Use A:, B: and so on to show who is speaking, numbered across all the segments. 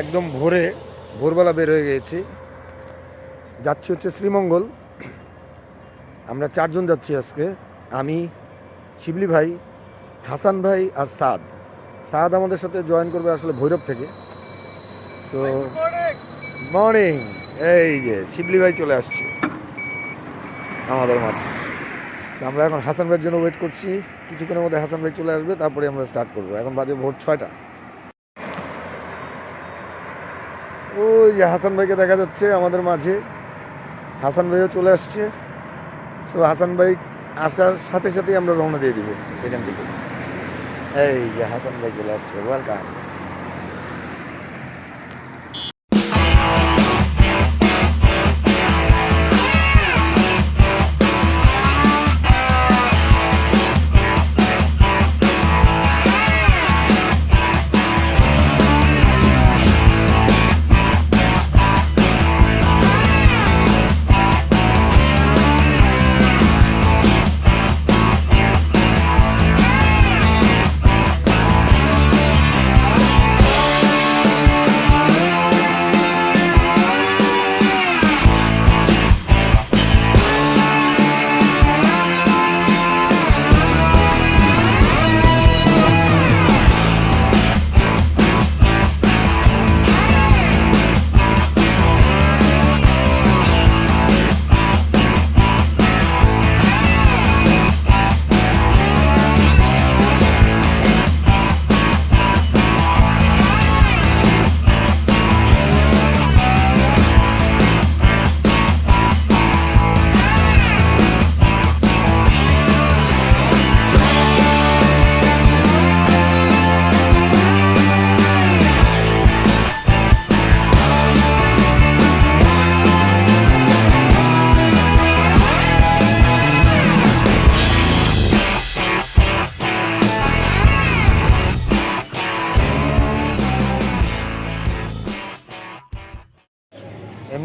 A: একদম ভোরে, ভোরবেলা বের হয়ে গিয়েছি যাচ্ছি হচ্ছে শ্রীমঙ্গল। আমরা চারজন যাচ্ছি আজকে। আমি, শিবলি ভাই, হাসান ভাই আর সাদ। সাদ আমাদের সাথে জয়েন করবে আসলে ভৈরব থেকে। তো মর্নিং এই যে, শিবলি ভাই চলে আসছে আমাদের মাঝে। আমরা এখন হাসান ভাইয়ের জন্য ওয়েট করছি। কিছুক্ষণের মধ্যে হাসান ভাই চলে আসবে, তারপরে আমরা স্টার্ট করব। এখন বাজে ভোর ছয়টা। ওই যে হাসান ভাইকে দেখা যাচ্ছে আমাদের মাঝে। হাসান ভাইও চলে আসছে। সো হাসান ভাই আসার সাথে সাথেই আমরা রওনা দিয়ে দিব। এখান থেকে এই যে হাসান ভাই চলে আসছে। ওয়েলকাম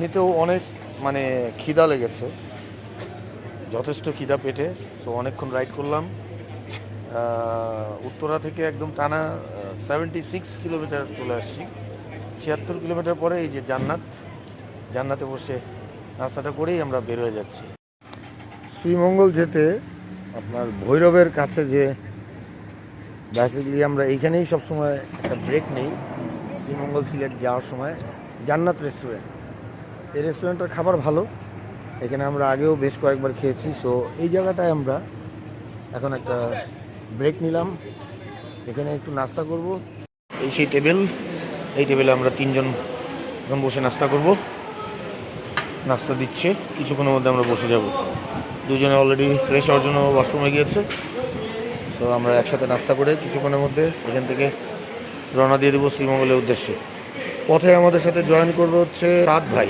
A: এমনিতেও অনেক মানে খিদা লেগেছে। যথেষ্ট খিদা পেটে, তো অনেকক্ষণ রাইড করলাম। উত্তরা থেকে একদম টানা সেভেন্টি সিক্স কিলোমিটার চলে আসছি। ছিয়াত্তর কিলোমিটার পরে এই যে জান্নাত, জান্নাতে বসে রাস্তাটা করেই আমরা বের হয়ে যাচ্ছি। শ্রীমঙ্গল যেতে আপনার ভৈরবের কাছে যে বেসিক্যালি আমরা এইখানেই সবসময় একটা ব্রেক নেই। শ্রীমঙ্গল সিলেট যাওয়ার সময় জান্নাত রেস্টুরেন্ট এই রেস্টুরেন্টের খাবার ভালো। এখানে আমরা আগেও বেশ কয়েকবার খেয়েছি। সো এই জায়গাটায় আমরা এখন একটা ব্রেক নিলাম। এখানে একটু নাস্তা করব। এই সেই টেবিল এই টেবিলে আমরা তিনজন এখন বসে নাস্তা করব। নাস্তা দিচ্ছে। কিছুক্ষণের মধ্যে আমরা বসে যাব। দুজনে অলরেডি ফ্রেশ হওয়ার জন্য ওয়াশরুমে গিয়েছে। তো আমরা একসাথে নাস্তা করে কিছুক্ষণের মধ্যে এখান থেকে রওনা দিয়ে দেবো শ্রীমঙ্গলের উদ্দেশ্যে। পথে আমাদের সাথে জয়েন করবে হচ্ছে রাত ভাই।